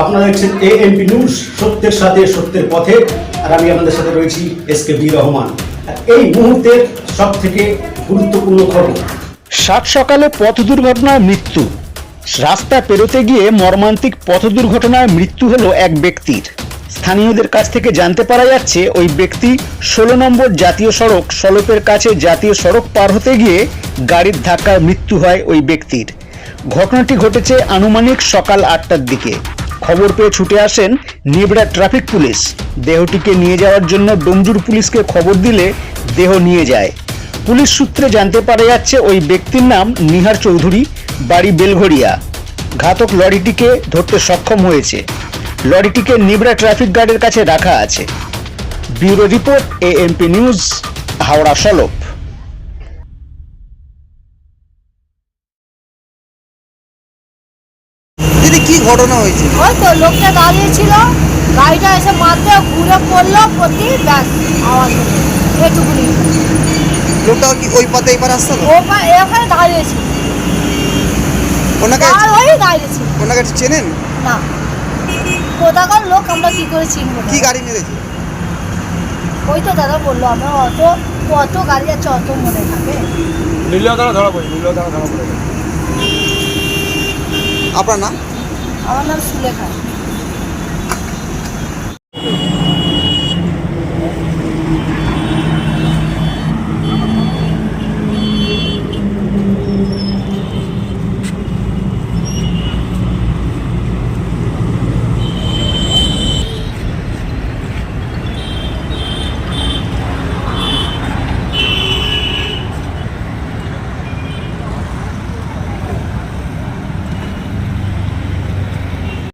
আপনারা দেখছেন AMP news সত্যের সাথে সত্যের পথে, আর আমি আপনাদের সাথে রয়েছি এস কে বি রহমান। এই মুহূর্তের সব থেকে গুরুত্বপূর্ণ খবর। সাত সকালে পথ দুর্ঘটনায় মৃত্যু। রাস্তা পেরোতে গিয়ে মর্মান্তিক পথ দুর্ঘটনায় মৃত্যু হলো এক ব্যক্তির। স্থানীয়দের কাছ থেকে জানতে পারা যাচ্ছে, ওই ব্যক্তি ষোলো নম্বর জাতীয় সড়ক, সলপের কাছে জাতীয় সড়ক পার হতে গিয়ে গাড়ির ধাক্কায় মৃত্যু হয় ওই ব্যক্তির। ঘটনাটি ঘটেছে আনুমানিক সকাল আটটার দিকে। খবর পেয়ে ছুটে আসেন নিবড়া ট্রাফিক পুলিশ। দেহটিকে নিয়ে যাওয়ার জন্য ডোমজুর পুলিশকে খবর দিলে দেহ নিয়ে যায়। পুলিশ সূত্রে জানতে পারা যাচ্ছে, ওই ব্যক্তির নাম নিহার চৌধুরী, বাড়ি বেলঘড়িয়া। ঘাতক লরিটিকে ধরতে সক্ষম হয়েছে। লরিটিকে নিবড়া ট্রাফিক গার্ডের কাছে রাখা আছে। Bureau report, AMP news, Howrah Salap ঘটনা হয়েছে? ওই তো লোকটা দাঁড়িয়েছিল গাড়িটা এসে মারতে ঘুরে পড়ল প্রতি ব্যাস আওয়াজ হলো। এটুকুনি। লোকটা কি ওই পথে এবার আসতো তো? ও পা- এখানে দাঁড়িয়েছিল ওনাকে আর ওই দাঁড়িয়েছিল ওনাকে চেনেন? না। কোথাকার লোক আমরা কি করে চিনবো? কি গাড়ি মেরেছে? ওই তো দাদা বলল আমরা অত কত গাড়ি আছে অত মনে থাকে। নীলদানা ধরা পড়ে নীলদানা ধরা পড়ে। আপনার নাম? আমার নাম সুলেখা।